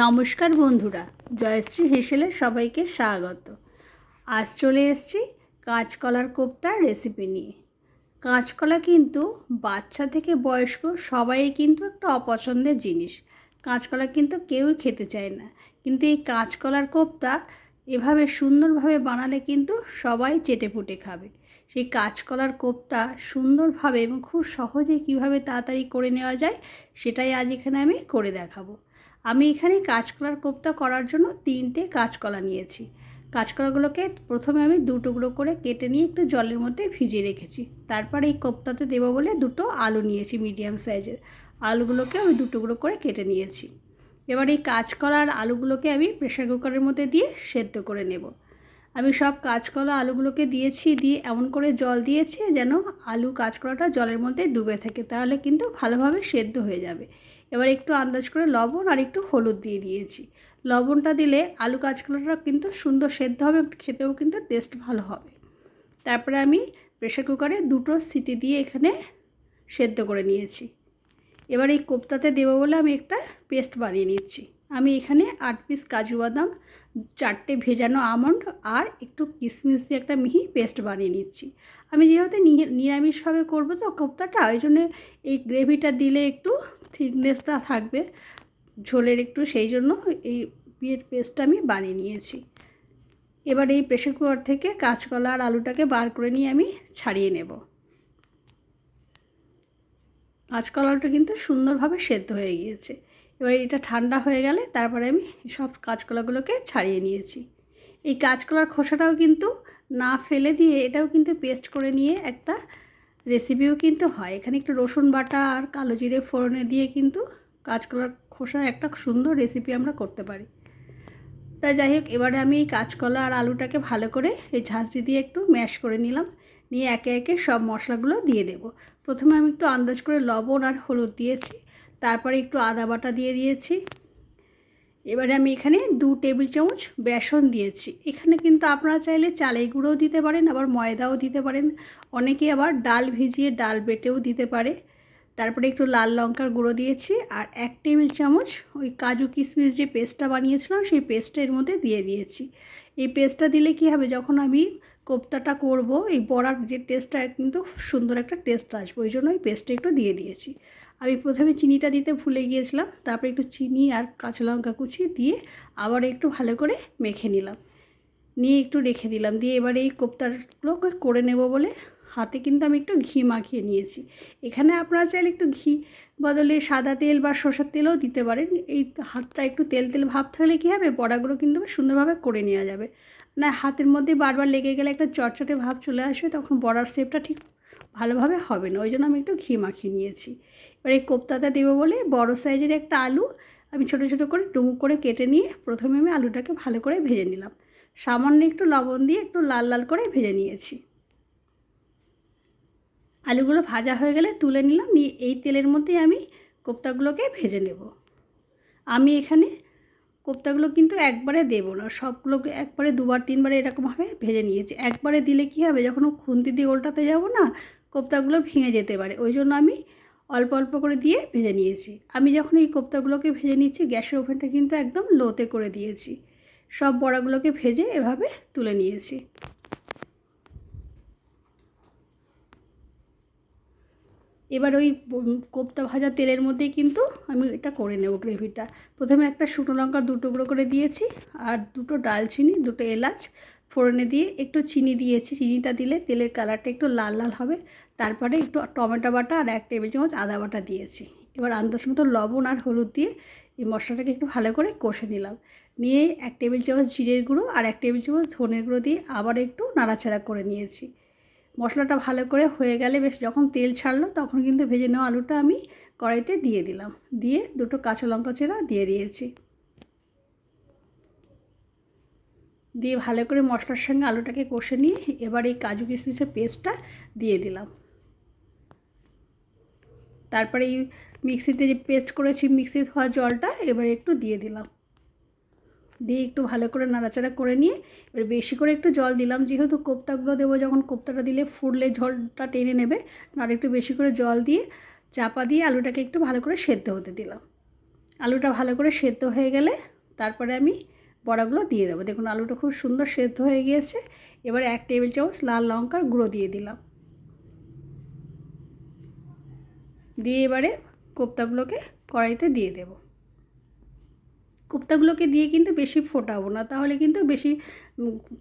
নমস্কার বন্ধুরা, জয়শ্রী হেসেলে সবাইকে স্বাগত। আজ চলে এসছি কাঁচকলার কোপ্তার রেসিপি নিয়ে। কাঁচকলা কিন্তু বাচ্চা থেকে বয়স্ক সবাই কিন্তু একটা অপছন্দের জিনিস। কাঁচকলা কিন্তু কেউই খেতে চায় না। কিন্তু এই কাঁচকলার কোপ্তা এভাবে সুন্দরভাবে বানালে কিন্তু সবাই চেটে পুটে খাবে। সেই কাঁচকলার কোপ্তা সুন্দরভাবে এবং খুব সহজে কীভাবে তাড়াতাড়ি করে নেওয়া যায়, সেটাই আজ এখানে আমি করে দেখাবো। আমি এখানে কাঁচকলার কোপ্তা করার জন্য তিনটে কাঁচকলা নিয়েছি। কাঁচকলাগুলোকে প্রথমে আমি দু টুকরো করে কেটে নিয়ে একটু জলের মধ্যে ভিজিয়ে রেখেছি। তারপর এই কোপ্তাতে দেবো বলে দুটো আলু নিয়েছি মিডিয়াম সাইজের। আলুগুলোকে আমি দু টুকরো করে কেটে নিয়েছি। এবার এই কাঁচকলার আলুগুলোকে আমি প্রেশার কুকারের মধ্যে দিয়ে সেদ্ধ করে নেব। আমি সব কাঁচকলা আলুগুলোকে দিয়েছি, দিয়ে এমন করে জল দিয়েছি যেন আলু কাঁচকলাটা জলের মধ্যে ডুবে থাকে। তাহলে কিন্তু ভালোভাবে সেদ্ধ হয়ে যাবে। এবার একটু আন্দাজ করে লবণ আর একটু হলুদ দিয়ে দিয়েছি। লবণটা দিলে আলু কাঁচকলাটা কিন্তু সুন্দর সেদ্ধ হবে, খেতেও কিন্তু টেস্ট ভালো হবে। তারপরে আমি প্রেশার কুকারে দুটো সিটি দিয়ে এখানে সেদ্ধ করে নিয়েছি। এবার এই কোপ্তাতে দেবো বলে আমি একটা পেস্ট বানিয়ে নিচ্ছি। আমি এখানে আট পিস কাজু বাদাম, চারটে ভেজানো আমন্ড আর একটু কিশমিশ দিয়ে একটা মিহি পেস্ট বানিয়ে নিচ্ছি। আমি যেহেতু নিরামিষভাবে করব তো কোপ্তাটা, ওই জন্য এই গ্রেভিটা দিলে একটু থিকনেসটা থাকবে, ঝোলের একটু সেই জন্য এই বিয়ের পেস্টটা আমি বানিয়ে নিয়েছি। এবার এই প্রেশার কুকার থেকে কাঁচকলা আর আলুটাকে বার করে নিয়ে আমি ছাড়িয়ে নেব। কাঁচকলাটা কিন্তু সুন্দরভাবে সেদ্ধ হয়ে গিয়েছে। এবার এটা ঠান্ডা হয়ে গেলে তারপরে আমি সব কাঁচকলাগুলোকে ছাড়িয়ে নিয়েছি। এই কাঁচকলার খোসাটাও কিন্তু না ফেলে দিয়ে এটাও কিন্তু পেস্ট করে নিয়ে একটা রেসিপিও কিন্তু হয়। এখানে একটু রসুন বাটা আর কালো জিরে ফোড়নে দিয়ে কিন্তু কাঁচকলার খোসার একটা সুন্দর রেসিপি আমরা করতে পারি। তাই যাই হোক, এবারে আমি এই কাঁচকলা আর আলুটাকে ভালো করে এই ঝাঁঝরি দিয়ে একটু ম্যাশ করে নিলাম। নিয়ে একে একে সব মশলাগুলো দিয়ে দেব। প্রথমে আমি একটু আন্দাজ করে লবণ আর হলুদ দিয়েছি। তারপরে একটু আদা বাটা দিয়ে দিয়েছি। এবারে আমি এখানে দু টেবিল চামচ বেসন দিয়েছি। এখানে কিন্তু আপনারা চাইলে চালের গুঁড়োও দিতে পারেন, আবার ময়দাও দিতে পারেন। অনেকে আবার ডাল ভিজিয়ে ডাল বেটেও দিতে পারে। তারপরে একটু লাল লঙ্কার গুঁড়ো দিয়েছি আর এক টেবিল চামচ ওই কাজু কিশমিশ যে পেস্টটা বানিয়েছিলাম, সেই পেস্টটা এর মধ্যে দিয়ে দিয়েছি। এই পেস্টটা দিলে কি হবে, যখন আমি কোপ্তাটা করব, এই বড়ার যে টেস্টটা কিন্তু সুন্দর একটা টেস্ট আসবে, ওই জন্য এই পেস্টটা একটু দিয়ে দিয়েছি। আমি প্রথমে চিনিটা দিতে ভুলে গিয়েছিলাম, তারপরে একটু চিনি আর কাঁচা লঙ্কা কুচি দিয়ে আবার একটু ভালো করে মেখে নিলাম। নিয়ে একটু রেখে দিলাম, দিয়ে এবার এই কোপ্তাগুলোকে করে নেব বলে হাতে কিন্তু আমি একটু ঘি মাখিয়ে নিয়েছি। এখানে আপনারা চাইলে একটু ঘি বদলে সাদা তেল বা সরষের তেলও দিতে পারেন। এই হাতটা একটু তেল তেল ভাব থাকলে কী হবে? বড়াগুলো কিন্তু সুন্দরভাবে করে নেওয়া যাবে। না, হাতের মধ্যে বারবার লেগে গেলে একটা চটচটে ভাব চলে আসবে, তখন বড়ার শেপটা ঠিক ভালোভাবে হবে না, ওই জন্য আমি একটু ঘি মাখিয়ে নিয়েছি। এবার এই কোপ্তাটা দেবো বলে বড় সাইজের একটা আলু, আমি ছোটো ছোটো করে ডুমুক করে কেটে নিয়ে প্রথমে আমি আলুটাকে ভালো করে ভেজে নিলাম। সামান্য একটু লবণ দিয়ে একটু লাল লাল করে ভেজে নিয়েছি। আলুগুলো ভাজা হয়ে গেলে তুলে নিলাম, নিয়ে এই তেলের মধ্যে আমি কোপ্তাগুলোকে ভেজে নেব। আমি এখানে কোপ্তাগুলো কিন্তু একবারে দেবো না, সবগুলোকে একবারে দুবার তিনবারে এরকমভাবে ভেজে নিয়েছি। একবারে দিলে কী হবে, যখন খুন্তি দিয়ে উল্টাতে যাব না কোপ্তাগুলো ভেঙে যেতে পারে। ওই জন্য আমি অল্প অল্প করে দিয়ে ভেজে নিয়েছি। আমি যখন এই কোপ্তাগুলোকে ভেজে নিচ্ছি, গ্যাসের ওভেনটা কিন্তু একদম লোতে করে দিয়েছি। সব বড়াগুলোকে ভেজে এভাবে তুলে নিয়েছি। এবার ওই কোপ্তা ভাজা তেলের মধ্যেই কিন্তু আমি এটা করে নেব গ্রেভিটা। প্রথমে একটা শুকনো লঙ্কা দু টুকরো করে দিয়েছি, আর দুটো ডালচিনি, দুটো এলাচ ফোড়নে দিয়ে একটু চিনি দিয়েছি। চিনিটা দিলে তেলের কালারটা একটু লাল লাল হবে। তারপরে একটু টমেটো বাটা আর এক টেবিল চামচ আদা বাটা দিয়েছি। এবার আন্দাজ মতো লবণ আর হলুদ দিয়ে এই মশলাটাকে একটু ভালো করে কষে নিলাম। নিয়ে এক টেবিল চামচ জিরের গুঁড়ো আর এক টেবিল চামচ ধনের গুঁড়ো দিয়ে আবার একটু নাড়াচাড়া করে নিয়েছি। মশলাটা ভালো করে হয়ে গেলে বেশ যখন তেল ছাড়লো তখন কিন্তু ভেজে নেওয়া আলুটা আমি কড়াইতে দিয়ে দিলাম। দিয়ে দুটো কাঁচা লঙ্কা চেরা দিয়ে দিয়েছি। দিয়ে ভালো করে মশলার সঙ্গে আলুটাকে কষে নিয়ে এবার এই কাজু কিশমিশের পেস্টটা দিয়ে দিলাম। তারপরে এই মিক্সিতে যে পেস্ট করেছি মিক্সি ধোয়া জলটা এবার একটু দিয়ে দিলাম। দিয়ে একটু ভালো করে নাড়াচাড়া করে নিয়ে এবার বেশি করে একটু জল দিলাম। যেহেতু কোপ্তাগুলো দেবো যখন কোপ্তাটা দিলে ফুটলে ঝোলটা টেনে নেবে, আর একটু বেশি করে জল দিয়ে চাপা দিয়ে আলুটাকে একটু ভালো করে সেদ্ধ হতে দিলাম। আলুটা ভালো করে সেদ্ধ হয়ে গেলে তারপরে আমি বড়াগুলো দিয়ে দেবো। দেখুন, আলুটা খুব সুন্দর সেদ্ধ হয়ে গিয়েছে। এবারে এক টেবিল চামচ লাল লঙ্কার গুঁড়ো দিয়ে দিলাম। দিয়ে এবারে কোপ্তাগুলোকে কড়াইতে দিয়ে দেব। কোপ্তাগুলোকে দিয়ে কিন্তু বেশি ফোটাবো না, তাহলে কিন্তু বেশি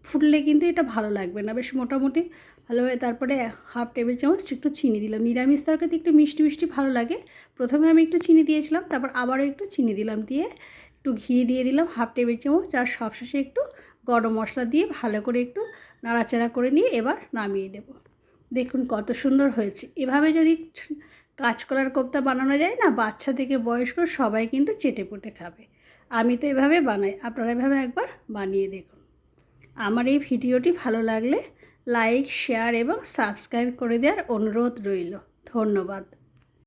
ফুটলে কিন্তু এটা ভালো লাগবে না। বেশ মোটামুটি ভালোভাবে তারপরে হাফ টেবিল চামচ একটু চিনি দিলাম। নিরামিষ তরকারিতে একটু মিষ্টি মিষ্টি ভালো লাগে। প্রথমে আমি একটু চিনি দিয়েছিলাম, তারপর আবারও একটু চিনি দিলাম দিয়ে একটু ঘি দিয়ে দিলাম, হাফ টেবিল চামচ, আর সবশেষে একটু গরম মশলা দিয়ে ভালো করে একটু নাড়াচাড়া করে নিয়ে এবার নামিয়ে দেব দেখুন কত সুন্দর হয়েছে। এভাবে যদি কাঁচকলার কোপ্তা বানানো যায় না, বাচ্চা থেকে বয়স্ক সবাই কিন্তু চেটে পুটে খাবে। আমি তো এভাবে বানাই, আপনারা এভাবে একবার বানিয়ে দেখুন। আমার এই ভিডিওটি ভালো লাগলে লাইক, শেয়ার এবং সাবস্ক্রাইব করে দেওয়ার অনুরোধ রইল। ধন্যবাদ।